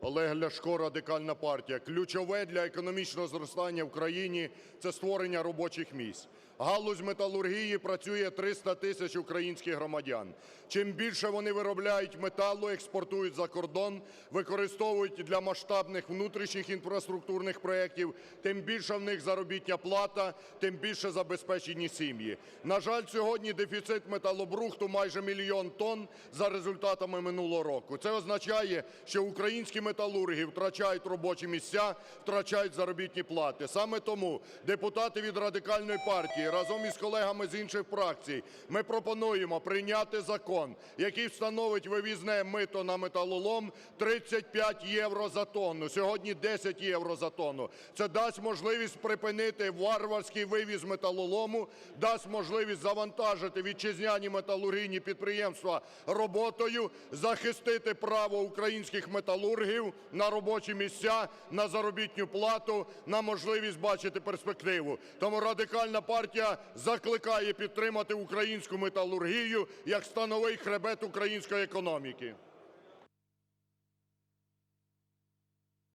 Олег Ляшко, Радикальна партія. Ключове для економічного зростання в країні – це створення робочих місць. Галузь металургії працює 300 тисяч українських громадян. Чим більше вони виробляють металу, експортують за кордон, використовують для масштабних внутрішніх інфраструктурних проєктів, тим більша в них заробітна плата, тим більше забезпечені сім'ї. На жаль, сьогодні дефіцит металобрухту майже мільйон тонн за результатами минулого року. Це означає, що українські металурги втрачають робочі місця, втрачають заробітні плати. Саме тому депутати від Радикальної партії разом із колегами з інших фракцій ми пропонуємо прийняти закон, який встановить вивізне мито на металолом 35 євро за тонну, сьогодні 10 євро за тонну. Це дасть можливість припинити варварський вивіз металолому, дасть можливість завантажити вітчизняні металургійні підприємства роботою, захистити право українських металургів на робочі місця, на заробітну плату, на можливість бачити перспективу. Тому Радикальна партія закликає підтримати українську металургію як становий хребет української економіки.